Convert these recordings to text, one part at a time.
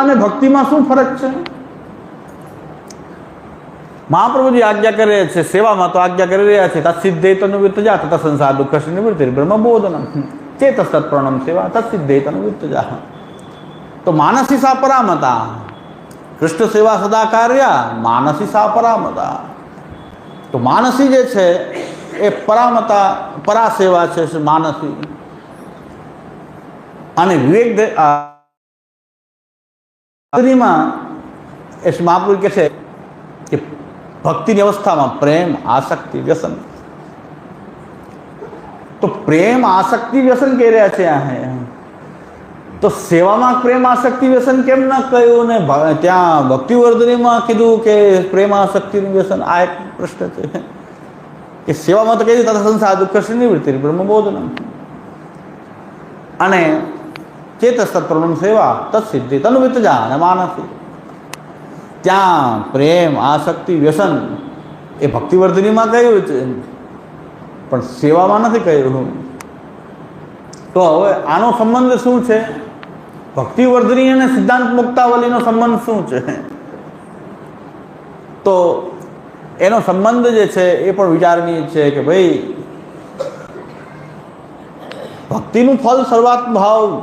અને ભક્તિમાં શું ફરક છે? મહાપ્રભુજી આજ્ઞા કરે છે, સેવામાં તો આજ્ઞા કરી રહ્યા છે તત્સિદ્ધે તનુવિત્ત જા તથા સંસાર દુઃખ નિવૃત્તિ બ્રહ્મબોધનમ. ચેતસ તત્પ્રણમ સેવા તત્સિદ્ધે તનુવિત્ત જા તો માનસી સા પરામતા. કૃષ્ણ સેવા સદા કાર્ય માનસી સા પરામતા. તો માનસી જે છે, એ પરામતા પરા સેવા છે, માનસી. અને વિવેક ભક્તિમાં એ મહાપુરુષ કહે છે કે ભક્તિની અવસ્થામાં પ્રેમ, આસક્તિ, વ્યસન. તો પ્રેમ, આસક્તિ, વ્યસન કહી રહ્યા છે આ તો સેવામાં પ્રેમ, આસક્તિ, વ્યસન કેમ ન કહ્યું? ને ત્યાં ભક્તિવર્ધનીમાં કીધું કે પ્રેમ આસક્તિનું વ્યસન, આ એક પ્રશ્ન છે. કે સેવામાં તો કહી દીધું સંસાર દુઃખ નિવૃત્તિ. બ્રહ્મબોધન અને ચેતસ સેવા તત્સિદ્ધિ તનુવિત જા અને માનસી ત્યાં પ્રેમ આસક્તિ વ્યસન એ ભક્તિવર્ધનીમાં કહ્યું છે પણ સેવામાં નથી કહ્યું તો હવે આનો સંબંધ શું છે? ભક્તિવર્ધની અને સિદ્ધાંત મુક્તાવલીનો સંબંધ શું છે? તો એનો સંબંધ જે છે એ પણ વિચારણીય છે કે ભાઈ, ભક્તિનું ફળ સર્વાત્મ ભાવ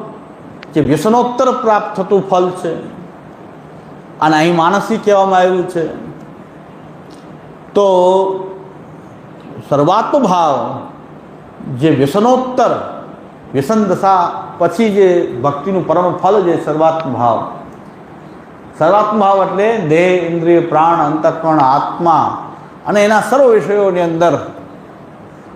જે વ્યસનોત્તર પ્રાપ્ત થતું ફલ છે. અને અહીં માનસી કહેવામાં આવ્યું છે. તો સર્વાત્મભાવ જે વ્યસનોત્તર, વ્યસન દશા પછી જે ભક્તિનું પરમ ફલ જે સર્વાત્મભાવ. ભાવ સર્વાત્મ ભાવ એટલે દેહ, ઇન્દ્રિય, પ્રાણ, અંતઃકરણ, આત્મા અને એના સર્વ વિષયોની અંદર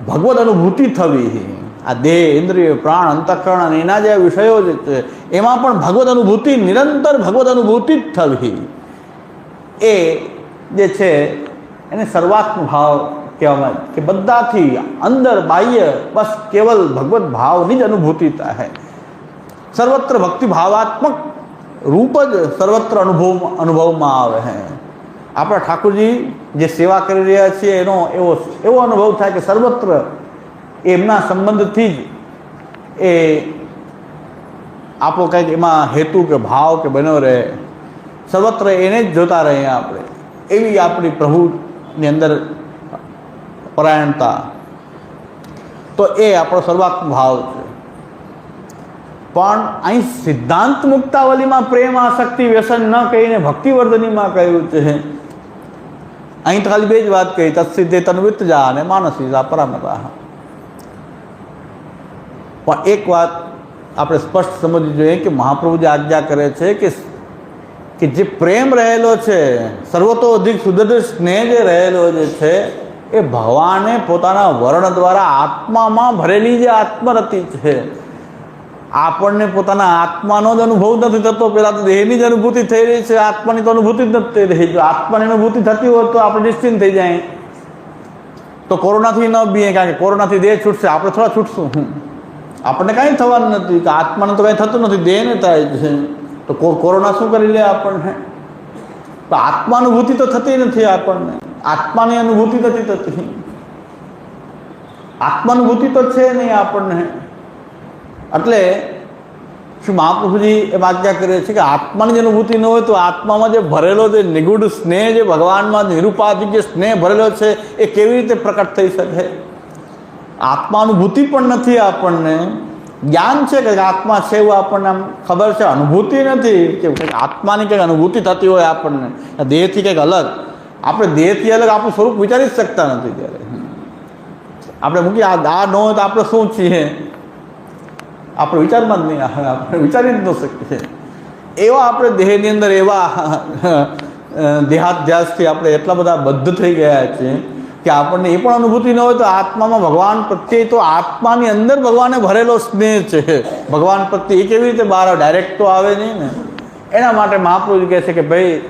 ભગવદ અનુભૂતિ થવી. આ દેહ, ઇન્દ્રિય, પ્રાણ, અંતઃકરણ અને એના જે વિષયો છે. એમાં પણ ભગવદ અનુભૂતિ નિરંતર ભગવદ અનુભૂતિ જ થવી. એ જે છે, એને સર્વાત્મ ભાવ કહેવામાં કે બધાથી અંદર, બાહ્ય, બસ કેવલ ભગવત ભાવની જ અનુભૂતિ થાય સર્વત્ર ભક્તિ ભાવાત્મક રૂપ જ સર્વત્ર અનુભવ, અનુભવમાં આવે હે. આપણા ઠાકોરજી જે સેવા કરી રહ્યા છીએ, એનો એવો એવો અનુભવ થાય કે સર્વત્ર એમના સંબંધથી જ એ આપણો કંઈક એમાં હેતુ કે ભાવ કે બન્યો રહે. સર્વત્ર એને જ જોતા રહીએ આપણે. એવી આપણી પ્રભુની અંદર પરાયણતા. તો એ આપણો સર્વાત્મ ભાવ છે. પણ અહીં સિદ્ધાંત મુક્તાવલીમાં પ્રેમ, આસક્તિ, વ્યસન ન કહીને ભક્તિવર્ધનીમાં કહ્યું છે. અહીં તો ખાલી બે જ વાત કહી. તત્સિદ્ધે તન્વિત જા અને માનસી જા પરામતા પણ એક વાત આપણે સ્પષ્ટ સમજવી જોઈએ કે મહાપ્રભુ જે આજ્ઞા કરે છે કે કે જે પ્રેમ રહેલો છે સર્વતો અધિક સુદૃઢ સ્નેહ જે રહેલો જે છે, એ ભગવાને પોતાના વર્ણ દ્વારા આત્મામાં ભરેલી જે આત્મરતિ છે, આપણને પોતાના આત્માનો જ અનુભવ નથી થતો. પહેલાં તો દેહની જ અનુભૂતિ થઈ રહી છે, આત્માની તો અનુભૂતિ જ નથી થઈ રહી. જો આત્માની અનુભૂતિ થતી હોય તો આપણે નિશ્ચિંત થઈ જાય. તો કોરોનાથી ન બીએ કારણ કે કોરોનાથી દેહ છૂટશે, આપણે થોડા છૂટશું. આપણને કાંઈ થવાનું નથી, કે આત્માને તો કાંઈ થતું નથી, દેહને થાય છે. તો કોરોના શું કરી લે આપણને? તો આત્માનુભૂતિ તો થતી નથી આપણને. આત્માની અનુભૂતિ નથી થતી. આત્માનુભૂતિ તો છે નહીં આપણને. એટલે શું મહાપ્રભુજી એમ આજ્ઞા કરે છે કે આત્માની જે અનુભૂતિ ન હોય તો આત્મામાં જે ભરેલો જે નિગૂઢ સ્નેહ, જે ભગવાનમાં નિરૂપાધિક જે સ્નેહ ભરેલો છે, એ કેવી રીતે પ્રકટ થઈ શકે? આત્માનુભૂતિ પણ નથી આપણને. જ્ઞાન છે કે આત્મા છે એવું આપણને આમ ખબર છે. અનુભૂતિ નથી કે આત્માની કંઈક અનુભૂતિ થતી હોય આપણને. દેહથી કંઈક અલગ. આપણે દેહથી અલગ આપણું સ્વરૂપ વિચારી જ શકતા નથી ત્યારે. આપણે મૂકીએ આ આ ન હોય તો આપણે શું છીએ? આપણે વિચારમાં જ નહીં આવે. આપણે વિચારી જ ન શકીએ. એવા આપણે દેહની અંદર એવા દેહાધ્યાસથી આપણે એટલા બધા બદ્ધ થઈ ગયા છીએ કે આપણને એ પણ અનુભૂતિ ન હોય તો આત્મામાં ભગવાન પ્રત્યે તો આત્માની અંદર ભગવાને ભરેલો સ્નેહ છે. ભગવાન પ્રત્યે એ કેવી રીતે બહાર ડાયરેક્ટ તો આવે નહીં ને. એના માટે મહાપુરુષ કહે છે કે ભાઈ,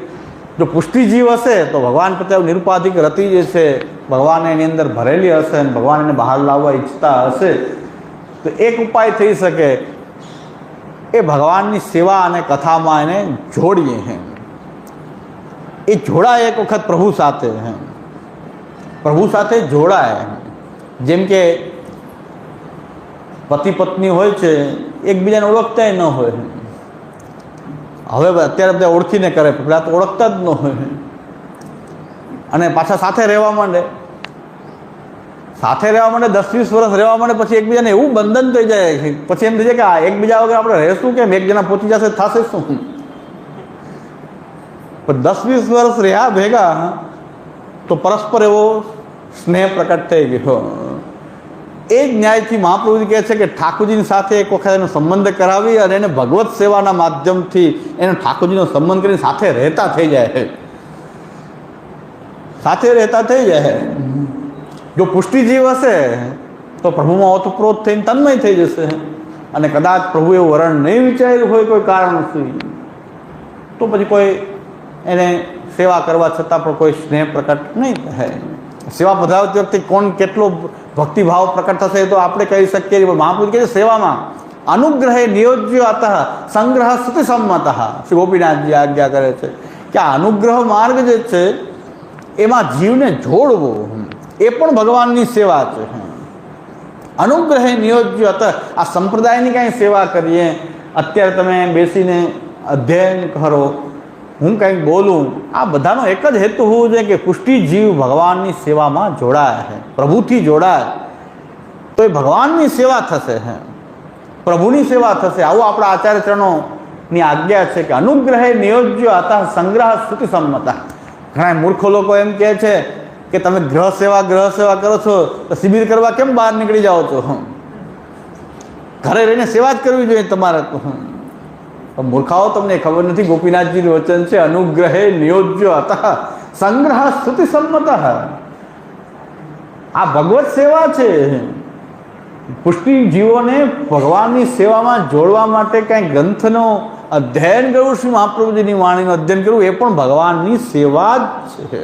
જો પુષ્ટિજીવ હશે તો ભગવાન પ્રત્યે નિરુપાધિક રતિ જે છે, ભગવાન એની અંદર ભરેલી હશે અને ભગવાન એને બહાર લાવવા ઈચ્છતા હશે, તો એક ઉપાય થઈ શકે. એ ભગવાનની સેવા અને કથામાં એને જોડીએ હે. એ જોડાય એક વખત પ્રભુ સાથે હે. પ્રભુ સાથે જોડાય. જેમ કે પતિ પત્ની હોય છે, એકબીજાને ઓળખતાય ન હોય. હવે અત્યારે બધા ઓળખીને કરે પહેલાં તો ઓળખતા જ ન હોય. અને પાછા સાથે રહેવા માંડે. સાથે રહેવા માંડે દસ વીસ વર્ષ રહેવા માંડે, પછી એકબીજાને એવું બંધન થઈ જાય છે. પછી એમ થઈ જાય કે આ એકબીજા વગર આપણે રહેશું કેમ? એક જણા પહોંચી જશે થશે શું? પણ દસ વીસ વર્ષ રહ્યા ભેગા તો પરસ્પર એવો સ્નેહ પ્રકટ થઈ ગયો. એ જ ન્યાયથી મહાપ્રભુજી કહે છે કે ઠાકોરજીની સાથે એક વખત એનો સંબંધ કરાવી અને એને ભગવત સેવાના માધ્યમથી એને ઠાકોરજીનો સંબંધ કરીને સાથે રહેતા થઈ જાય સાથે રહેતા થઈ જાય જો પુષ્ટિજીવ હશે, તો પ્રભુમાં ઓતપ્રોત થઈને તન્મય થઈ જશે. અને કદાચ પ્રભુ એવું વરણ નહીં વિચાર્યું હોય કોઈ કારણથી, તો પછી કોઈ એને સેવા કરવા છતાં પણ કોઈ સ્નેહ પ્રકટ નહીં થાય. સેવા પધરાવતી વખતે કોણ કેટલો ભક્તિભાવ પ્રકટ થશે એ તો આપણે કહી શકીએ. મહાપુરુષ કહે સેવામાં અનુગ્રહે નિયોજ્યો અતઃ સંગ્રહ સ્તુતિ સંમત. શ્રી ગોપીનાથજી આજ્ઞા કરે છે કે આ અનુગ્રહ માર્ગ જે છે, એમાં જીવને જોડવો. એ પણ ભગવાનની સેવા છે. અનુગ્રહે નિયોજ્ય હતા આ સંપ્રદાયની કાંઈ સેવા કરીએ. અત્યારે તમે બેસીને અધ્યયન કરો. હું કંઈક બોલું, આ બધાનો એક જ હેતુ હોવો જોઈએ કે પુષ્ટિ જીવ ભગવાનની સેવામાં જોડાય છે પ્રભુથી જોડાય તો એ ભગવાનની સેવા થશે હે, પ્રભુની સેવા થશે. આવું આપણા આચાર્યચરણોની આજ્ઞા છે કે અનુગ્રહે નિયોજ્યો હતા સંગ્રહ સ્તુતિ સંમતા ઘણા મૂર્ખો લોકો એમ કહે છે કે તમે ગ્રહ સેવા ગ્રહ સેવા કરો છો, તો શિબિર કરવા કેમ બહાર નીકળી જાઓ છો? ઘરે રહીને સેવા જ કરવી જોઈએ તમારે તો પણ મૂર્ખાઓ તમને ખબર નથી ગોપીનાથજીનું વચન છે, અનુગ્રહે નિયોજ્ય હતા સંગ્રહ સ્તુતિ સંમત. આ ભગવત સેવા છે. પુષ્ટિ જીવોને ભગવાનની સેવામાં જોડવા માટે કાંઈ ગ્રંથનો અધ્યયન કરવું શ્રી મહાપ્રભુજીની વાણીનું અધ્યયન કરવું એ પણ ભગવાનની સેવા જ છે.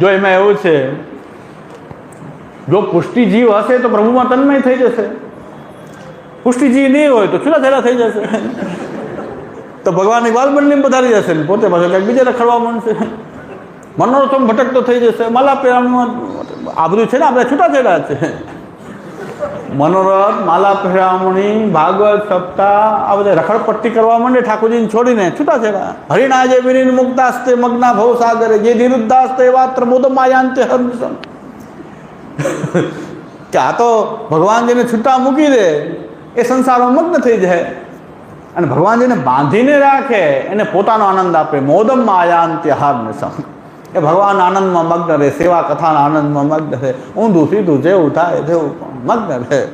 જો એમાં એવું છે, જો પુષ્ટિ જીવ હશે તો પ્રભુમાં તન્મય થઈ જશે. પુષ્ટિ જીવ નહીં હોય તો છૂટાછેડા થઈ જશે. તો ભગવાનની બાલમંડલી પધારી જશે ને પોતે પાછો કંઈક બીજે રખડવા માંડશે. મનોરથમ ભટકતો થઈ જશે. માલા પેરામણ આ બધું છે ને, આપણે છૂટાછેડા છે. મનોરથ માલા પહેરામણી ભાગવત સપ્તાહ આ બધા રખડપટ્ટી કરવા માંડે ઠાકોરજીને છોડીને છૂટા છેડા હરિણા જે વિરીન મુક્તાસ્તે મગ્ના ભવ સાગરે જે નિરુદ્ધાસ તે વાત્ર મોદમાયાંતે હરમિશન કે આ તો ભગવાન જેને છૂટા મૂકી દે, એ સંસારમાં મગ્ન થઈ જાય. અને ભગવાન જેને બાંધીને રાખે, એને પોતાનો આનંદ આપે. મોદમ માયાંત્ય હાર્નિસમ એ ભગવાન આનંદમાં મગ્ન રહે, સેવા કથાના આનંદમાં મગ્ન રહે. ઊંધું સીધું જેવું થાય, તેવું મગ્ન રહે.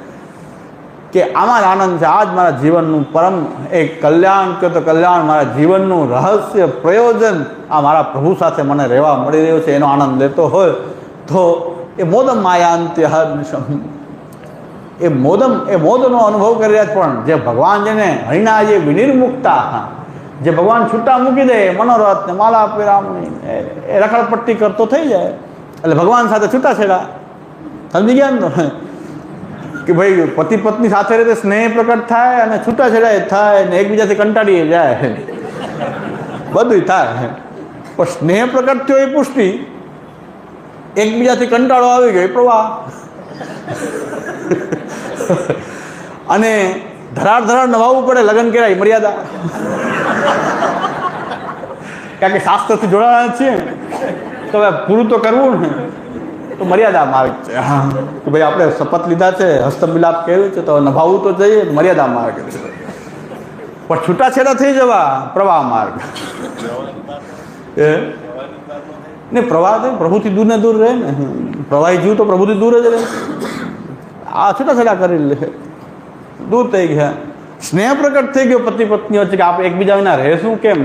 કે આમાં જ આનંદ છે. આ જ મારા જીવનનું પરમ એક કલ્યાણ કે તો કલ્યાણ મારા જીવનનું રહસ્ય પ્રયોજન આ મારા પ્રભુ સાથે મને રહેવા મળી રહ્યો છે. એનો આનંદ લેતો હોય તો એ મોદમ માયાંત્ય હર્નિશમ એ મોદમ, એ મોદનો અનુભવ કરી રહ્યા પણ જે ભગવાન જેને હરિના જે વિનિર્મુક્તા જે ભગવાન છૂટા મૂકી દે મનોરથ ને માલા પેરામણી એ રખડપટ્ટી કરતો થઈ જાય. એટલે ભગવાન સાથે છૂટા છેડા. સમજી ગયા ને કે ભાઈ, પતિ પત્ની સાથે રીતે સ્નેહ પ્રકટ થાય અને છૂટાછેડા થાય ને એકબીજાથી કંટાળી જાય. બધું થાય. પણ સ્નેહ પ્રકટ થયો એ પુષ્ટિ, એકબીજાથી કંટાળો આવી ગયો, એ પ્રવાહ. અને ધરાડ ધરાડ નવાવું પડે, લગ્ન કરાય, મર્યાદા. કારણ કે શાસ્ત્રથી જોડાણા છીએ. તો હવે પૂરું તો કરવું ને. તો મર્યાદા માર્ગ છે. હા. કે ભાઈ આપણે શપથ લીધા છે, હસ્તમિલાપ કર્યું છે, તો નભાવવું તો જઈએ, મર્યાદા માર્ગ છે. પણ છૂટાછેડા થઈ જવા, પ્રવાહ માર્ગ. એ ને પ્રવાહ પ્રભુથી દૂર ને દૂર રહે ને. પ્રવાહી જીવ તો પ્રભુથી દૂર જ રહે. આ છૂટાછેડા કરી લે દૂર થઈ ગયા. સ્નેહ પ્રગટ થઈ ગયો પતિ પત્ની વચ્ચે કે આપણે એકબીજા વિના રહેશું કેમ?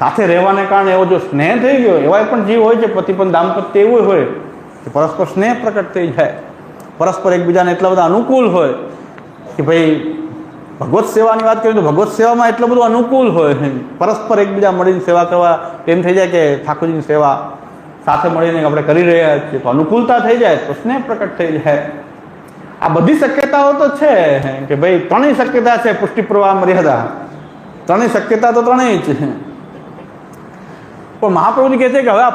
સાથે રહેવાને કારણે એવો જો સ્નેહ થઈ ગયો એવા પણ જીવ હોય છે, પતિ પણ દાંપત્ય એવું હોય કે પરસ્પર સ્નેહ પ્રકટ થઈ જાય. પરસ્પર એકબીજાને એટલા બધા અનુકૂળ હોય કે ભાઈ ભગવત સેવાની વાત કરીએ તો ભગવત સેવામાં એટલું બધું અનુકૂળ હોય પરસ્પર એકબીજા મળીને સેવા કરવા એમ થઈ જાય કે ઠાકોરજીની સેવા સાથે મળીને આપણે કરી રહ્યા છીએ. તો અનુકૂળતા થઈ જાય, તો સ્નેહ પ્રકટ થઈ જાય. આ બધી શક્યતાઓ તો છે, કે ભાઈ ત્રણેય શક્યતા છે, પુષ્ટિ, પ્રવાહ, મર્યાદા. ત્રણેય શક્યતા તો ત્રણેય છે. પણ મહાપ્રભુજી કહે છે કે હવે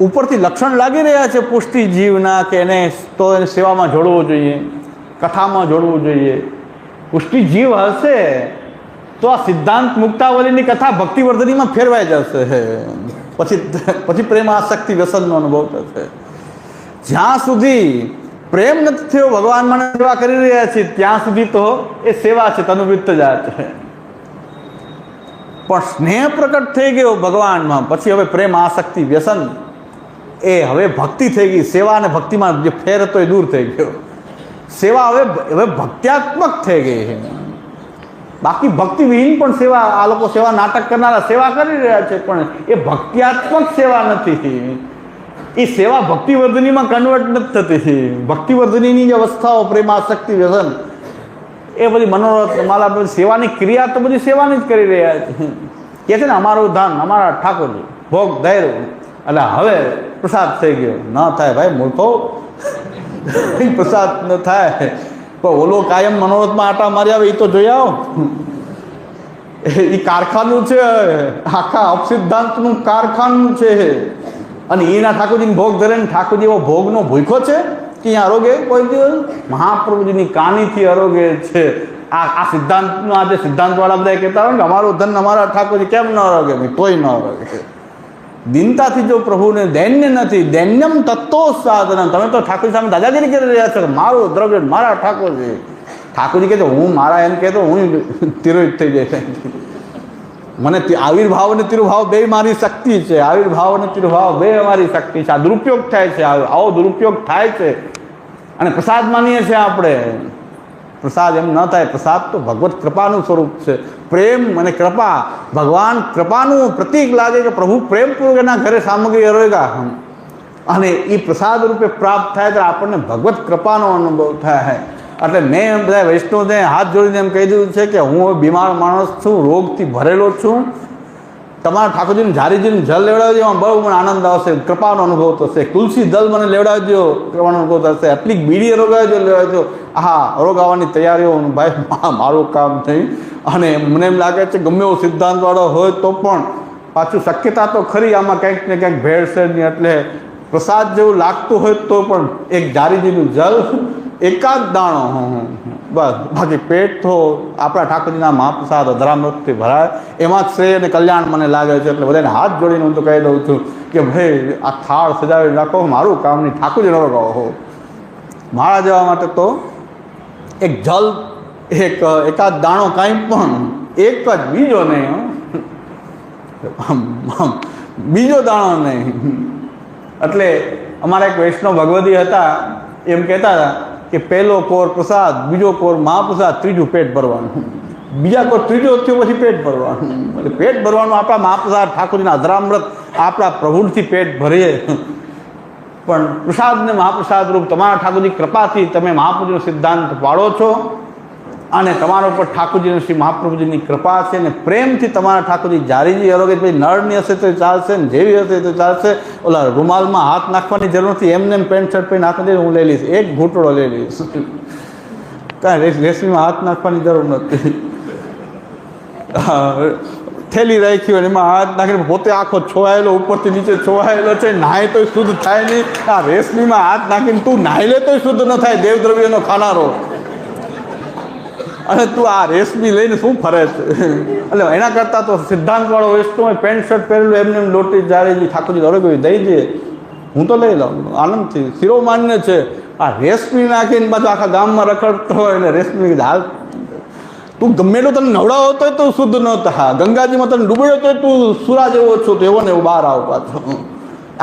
ઉપરથી લક્ષણ લાગી રહ્યા છે પુષ્ટિ જીવના કે એને તો એને સેવામાં જોડવું જોઈએ, કથામાં જોડવું જોઈએ. પુષ્ટિ જીવ હશે તો આ સિદ્ધાંત મુક્તાવલીની કથા ભક્તિવર્ધનીમાં ફેરવાઈ જશે. પછી પછી પ્રેમ આસક્તિ વ્યસનનો અનુભવ થશે. જ્યાં સુધી પ્રેમ નથી થયો, ભગવાન મને સેવા કરી રહ્યા છે, ત્યાં સુધી તો એ સેવા છે, તનુવૃત્ત જાત છે. પણ સ્નેહ પ્રકટ થઈ ગયો ભગવાનમાં, પછી હવે પ્રેમ, આસક્તિ, વ્યસન, એ હવે ભક્તિ થઈ ગઈ, સેવા અને ભક્તિમાં જે ફેર હતો એ દૂર થઈ ગયો. સેવા હવે હવે ભક્ત્યાત્મક થઈ ગઈ છે. બાકી ભક્તિ વિહીન પણ સેવા, આ લોકો સેવા, નાટક કરનારા સેવા કરી રહ્યા છે, પણ એ ભક્ત્યાત્મક સેવા નથી. એ સેવા ભક્તિવર્ધનીમાં કન્વર્ટ નથી થતી ભક્તિવર્ધનીની જે અવસ્થાઓ પ્રેમ આસક્તિ વ્યસન, એ બધી મનોરથ બધી સેવાની ક્રિયા તો બધી સેવાની જ કરી રહ્યા છે. કે છે ને, અમારું ધાન, અમારા ઠાકોરજી, ભોગ, ધૈર્ય. એટલે હવે પ્રસાદ થઈ ગયો. ન થાય ભાઈ મૂર્ખો પ્રસાદ ન થાય. પણ ઓલો કાયમ મનોરથમાં આટા મારી આવે એ તો જોઈ આવો. એ કારખાનું છે. આખા અપસિદ્ધાંતનું કારખાનું છે. અને એના ઠાકોરજીને ભોગ ધરે ને ઠાકોરજી એવો ભોગનો ભૂખો છે કે અહીંયા આરોગ્ય કોઈ દિવસ મહાપ્રભુજીની કાનીથી આરોગ્ય છે. આ આ સિદ્ધાંતનો આજે સિદ્ધાંતવાળા બધા કહેતા હોય ને અમારું ધન અમારા ઠાકોરજી કેમ ન આરોગ્ય ભાઈ તોય ન આરોગ્ય દિનતાથી જો પ્રભુને દૈન્ય નથી, દૈન્યમ તત્વો સાધન તમે તો ઠાકોર સામે દાદાગીરી કરી રહ્યા છો મારું દ્રવ્ય મારા ઠાકોરજી. ઠાકોરજી કહે હું મારા એમ કહેતો, હું તિરોહિત થઈ જાય. મને આવિર્ભાવ અને તિરુભાવ બે મારી શક્તિ છે. આવિર્ભાવ અને તિરુભાવ બે અમારી શક્તિ છે. આ દુરુપયોગ થાય છે. આવો દુરુપયોગ થાય છે. અને પ્રસાદ માનીએ છીએ આપણે. પ્રસાદ એમ ન થાય. પ્રસાદ તો ભગવત કૃપાનું સ્વરૂપ છે. પ્રેમ અને કૃપા. ભગવાન કૃપાનું પ્રતીક લાગે કે પ્રભુ પ્રેમપૂર્વક એના ઘરે સામગ્રી અરોગા અને એ પ્રસાદ રૂપે પ્રાપ્ત થાય તો આપણને ભગવત કૃપાનો અનુભવ થાય. એટલે મેં બધા વૈષ્ણવને હાથ જોડીને એમ કહી દીધું છે કે હું બીમાર માણસ છું, રોગથી ભરેલો છું. તમારા ઠાકોરજીને ઝારીજીને જલ લેવડાવજો, એમાં બહુ મને આનંદ આવશે, કૃપાનો અનુભવ થશે. તુલસી દલ મને લેવડાવી દો કૃપાનો અનુભવ થશે. એટલી બીડી રોગાવજો, લેવડાવજો. હા રોગ રોગાવાની તૈયારીઓ, ભાઈ મારું કામ નહીં. અને મને એમ લાગે છે, ગમે એવો સિદ્ધાંતવાળો હોય તો પણ પાછું શક્યતા તો ખરી, આમાં કંઈક ને કંઈક નહીં એટલે પ્રસાદ જેવું લાગતું હોય તો પણ એક જારીજીનું જલ એકાદ દાણો હં, હં, હં. બસ બાકી પેટ તો આપણા ઠાકોરજીના મહાપ્રસાદ અધરામૃતથી ભરાય એમાં જ શ્રેય અને કલ્યાણ મને લાગે છે એટલે બધાને હાથ જોડીને હું તો કહી દઉં છું કે ભાઈ આ થાળ સજાવી રાખો મારું કામ નહીં ઠાકોરજી રહો મારા જવા માટે તો એક જલ એક એકાદ દાણો કાંઈ પણ એક જ બીજો નહીં હં. બીજો દાણો નહીં એટલે અમારા એક વૈષ્ણવ ભગવતી હતા એમ કહેતા હતા કે પહેલો કોર પ્રસાદ, બીજો કોર મહાપ્રસાદ, ત્રીજું પેટ ભરવાનું. બીજા કોર ત્રીજો થયો પછી પેટ ભરવાનું. એટલે પેટ ભરવાનું આપણા મહાપ્રસાદ ઠાકોરજીના અધરામૃત આપણા પ્રભુથી પેટ ભરીએ. પણ પ્રસાદને મહાપ્રસાદ રૂપ તમારા ઠાકોરજી કૃપાથી તમે મહાપ્રભુનો સિદ્ધાંત પાડો છો. અને તમારા ઉપર ઠાકોરજીની શ્રી મહાપ્રભુજીની કૃપા છે અને પ્રેમથી તમારા ઠાકોરજી જારીજી અરોગે ભાઈ, નળની હશે તો ચાલશે ને જેવી હશે તો ચાલશે. ઓલા રૂમાલમાં હાથ નાખવાની જરૂર નથી. એમને એમ પેન્ટ શર્ટ પહેરી નાખી દે હું લઈ લઈશ. એક ઘૂંટડો લઈ લઈશ. કાંઈ રેસ રેસમીમાં હાથ નાખવાની જરૂર નથી. થેલી રાખી હોય એમાં હાથ નાખીને પોતે આખો છોવાયેલો, ઉપરથી નીચે છોવાયેલો છે નાય તોય શુદ્ધ થાય નહીં. આ રેશમીમાં હાથ નાખીને તું નાહી લે તોય શુદ્ધ ન થાય. દેવદ્રવ્યનો ખાનારો. અને તું આ રેશમી લઈને શું ફરે છે? એટલે એના કરતાં તો સિદ્ધાંતવાળો વૈષ્ણવ પેન્ટ શર્ટ પહેરેલું, એમને એમ લોટી જાળી ઠાકોરજી દરેક દઈ દે, હું તો લઈ લઉં. આનંદથી. શિરો માન્ય છે. આ રેશમી નાખીને બધું આખા ગામમાં રખડતો હોય ને રેશમી હાલ, તું ગમે એટલું તને નવડાવો તો તું શુદ્ધ ન થા. ગંગાજીમાં તને ડૂબડ્યો તો તું સુરા જેવો છો, તો એવો ને એવો બહાર આવ પાછો.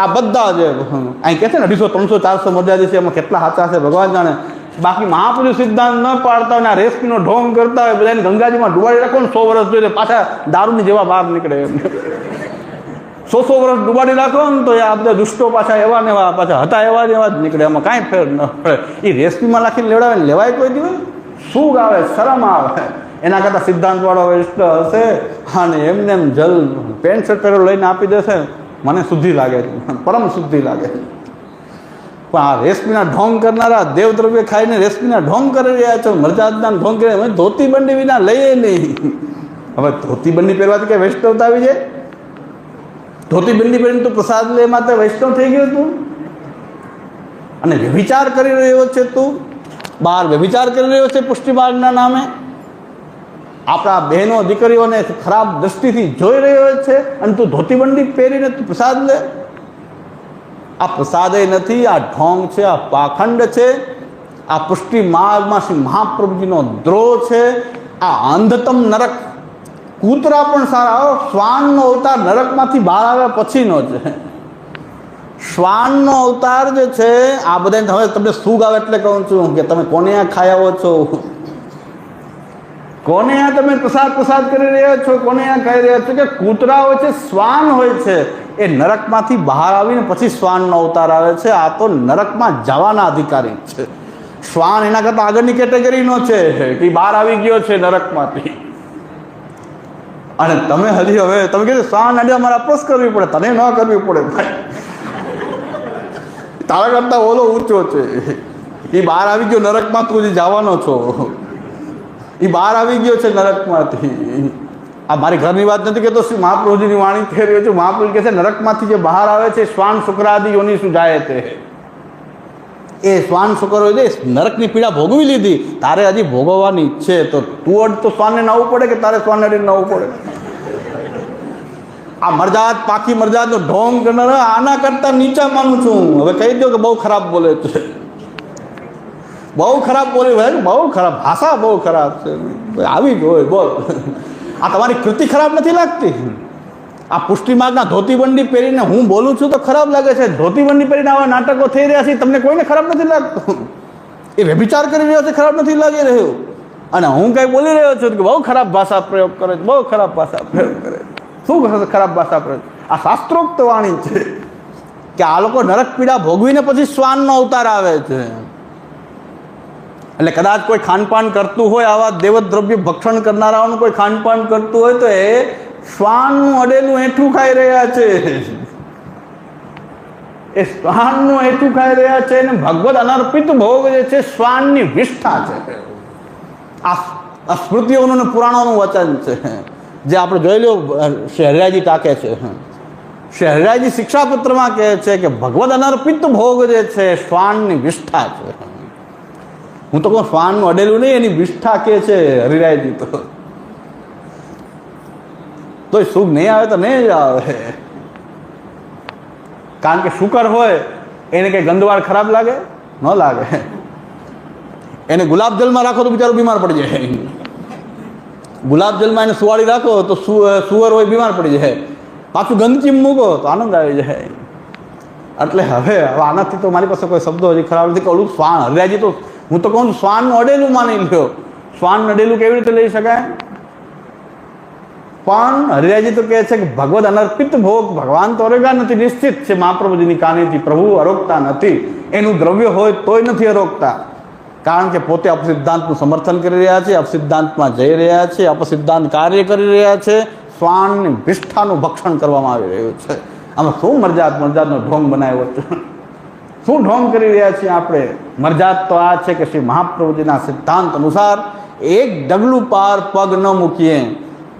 આ બધા જે અહીં કહે છે ને અઢીસો, ત્રણસો, ચારસો મર્યાદિત છે, એમાં કેટલા સાચા છે, ભગવાન જાણે. બાકી મહાપુરુષ સિદ્ધાંત ન પાડતા ને આ રેસમીનો ઢોંગ કરતા હોય, બધાને ગંગાજીમાં ડુબાડી રાખો ને સો વર્ષ જોઈએ પાછા દારૂની જેવા બહાર નીકળે એમ. સો સો વર્ષ ડુબાડી રાખો ને તો એ આ બધા દુષ્ટો પાછા એવા ને એવા, પાછા હતા એવા ને એવા જ નીકળે. એમાં કાંઈ ફેર ન પડે. એ રેસમીમાં નાખીને લેવડાવે લેવાય કોઈ દિવસ? શું આવે, શરમ આવે. એના કરતાં સિદ્ધાંતવાળો વૈષ્ણવ હશે અને એમને એમ જલ, પેન્ટ શર્ટ પહેરો લઈને આપી દેશે. મને શુદ્ધિ લાગે પરમ શુદ્ધિ લાગે પણ આ રેશમીના ઢોંગ કરનારા દેવદ્રવ્ય ખાઈને રેશમીના ઢોંગ કરી રહ્યા છો. મરજાદના ઢોંગ કરી અમે ધોતી બંડી વિના લઈએ નહીં. હવે ધોતી બંડી પહેરવાથી કે વૈષ્ણવતા આવી જાય? ધોતી બંડી પહેરીને તું પ્રસાદ લે માટે વૈષ્ણવ થઈ ગયો તું. અને વ્યભિચાર કરી રહ્યો છે તું. બહાર વ્યભિચાર કરી રહ્યો છે પુષ્ટિમાર્ગના નામે. આપણા બહેનો દીકરીઓને ખરાબ દ્રષ્ટિથી જોઈ રહ્યો છે. અને તું ધોતીબંડી પહેરીને તું પ્રસાદ લે. આ પ્રસાદય નથી, આ ઢોંગ છે, આ પાખંડ છે, આ પુષ્ટિ માર્ગમાં શ્રી મહાપ્રભુજીનો દ્રોહ છે, આ અંધતમ નરક. કૂતરા પણ સારા. શ્વાનનો અવતાર નરકમાંથી બહાર આવ્યા પછીનો છે. શ્વાનનો અવતાર જે છે, આ બધાને હવે તમને સુગ આવે એટલે કહું છું કે તમે કોને આ આવો છો? કોને આ તમે પ્રસાદ પ્રસાદ કરી રહ્યા છો? કોને આ ખાઈ રહ્યા છો? કે કૂતરા હોય છે, શ્વાન હોય છે. એ નરકમાંથી બહાર આવીને પછી શ્વાનનો અવતાર આવે છે. આ તો નરકમાં જવાના અધિકારી છે. શ્વાન એના કરતાં આગળની કેટેગરીનો છે કે બહાર આવી ગયો છે નરકમાંથી. અને તમે હજી હવે, તમે કીધું શ્વાન આજે અમારે અપસ કરવી પડે. તને ન કરવી પડે ભાઈ. તારા કરતાં ઓલો ઊંચો છે. એ બહાર આવી ગયો નરકમાં તું હજી જવાનો છો. એ બહાર આવી ગયો છે નરકમાંથી. આ મારી ઘરની વાત નથી કહેતો, શ્રી મહાપ્રભુજીની વાણી થઈ રહ્યો છું. મહાપ્રભુ કહે છે, નરકમાંથી જે બહાર આવે છે, શ્વાન શુક્રાદિ યોની શું જાય તે? એ શ્વાન શુક્ર છે નરકની પીડા ભોગવી લીધી. તારે હજી ભોગવવાની ઈચ્છે તો તું અડ તો શ્વાનને નવું પડે કે તારે શ્વાન અડીને નવું પડે? આ મરજાદ પાકી મરજાદનો ઢોંગ આના કરતાં નીચા માનું છું. હવે કહી દો કે બહુ ખરાબ બોલે છે. બહુ ખરાબ બોલી ભાઈ બહુ ખરાબ ભાષા બહુ ખરાબ છે. આવી જ હોય, બોલ. આ તમારી કૃતિ ખરાબ નથી લાગતી? આ પુષ્ટિમાર્ગના ધોતીબંડી પહેરીને હું બોલું છું તો ખરાબ લાગે છે. ધોતીબંડી પહેરીને આવા નાટકો થઈ રહ્યા છે, તમને કોઈને ખરાબ નથી લાગતું? એ વ્યભિચાર કરી રહ્યો છે, ખરાબ નથી લાગી રહ્યું. અને હું કંઈ બોલી રહ્યો છું કે બહુ ખરાબ ભાષા પ્રયોગ કરે છે, બહુ ખરાબ ભાષા પ્રયોગ કરે. શું ખરાબ ભાષા પ્રયોગ? આ શાસ્ત્રોક્ત વાણી છે કે આ લોકો નરક પીડા ભોગવીને પછી શ્વાનનો અવતાર આવે છે. એટલે કદાચ કોઈ ખાનપાન કરતું હોય, આવા દેવદ્રવ્ય ભક્ષણ કરનારાઓનું કોઈ ખાનપાન કરતું હોય, તો એ શ્વાનનું અડેલું એઠું ખાઈ રહ્યા છે. એ શ્વાનનું એઠું ખાઈ રહ્યા છે અને ભગવત અનર્પિત ભોગ જે છે, શ્વાનની વિષ્ઠા છે. આ આ સ્મૃતિઓનું અને પુરાણોનું વચન છે. જે આપણે જોઈ લો શહેરાજી ટાકે છે. શહેરાજી શિક્ષાપત્રમાં કહે છે કે ભગવદ અનર્પિત ભોગ જે છે, શ્વાનની વિષ્ઠા છે. હું તો કહું શ્વાનનું અડેલું નહીં, એની વિષ્ઠા કે છે? હરિરાયજી તો. તોય સુખ નહીં આવે તો નહીં જ આવે. કારણ કે શુકર હોય, એને કંઈ ગંદવાળ ખરાબ લાગે? ન લાગે. એને ગુલાબ જલમાં રાખો તો બિચારો બીમાર પડી જાય. ગુલાબ એને સુવાળી રાખો તો સુવર હોય બીમાર પડી જાય. પાછું ગંદકી મૂકો તો આનંદ આવી જાય. એટલે હવે હવે આનાથી તો મારી પાસે કોઈ શબ્દો હજી ખરાબ નથી. કે ઓલું શ્વાન હરિયાજી તો હું તો કહું શ્વાન અડેલું માની લ્યો. શ્વાન અડેલું કેવી રીતે લઈ શકાય? પણ હરિયાજી તો કહે છે કે ભગવદ અનર્પિત ભોગ ભગવાન તો અરોગ્યા નથી, નિશ્ચિત છે મહાપ્રભુજીની કાનીથી પ્રભુ અરોગતા નથી. એનું દ્રવ્ય હોય તોય નથી અરોગતા. કારણ કે પોતે અપસિદ્ધાંતનું સમર્થન કરી રહ્યા છે, અપસિદ્ધાંતમાં જઈ રહ્યા છે, અપસિદ્ધાંત કાર્ય કરી રહ્યા છે. શ્વાનની વિષ્ઠાનું ભક્ષણ કરવામાં આવી રહ્યું છે. આમાં શું મરજાત? મરજાતનો ઢોંગ બનાવ્યો છે શું ઢોંગ કરી રહ્યા છીએ આપણે? મરજાત તો આ છે કે શ્રી મહાપ્રભુજીના સિદ્ધાંત અનુસાર એક ડગલું પાર પગ ન મૂકીએ.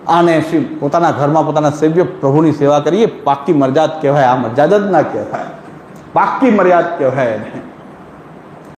અને શ્રી પોતાના ઘરમાં પોતાના સેવ્ય પ્રભુની સેવા કરીએ. પાકી મરજાત કહેવાય. આ મરજાદ જ ના કહેવાય. પાકી મર્યાદ કહેવાય એને.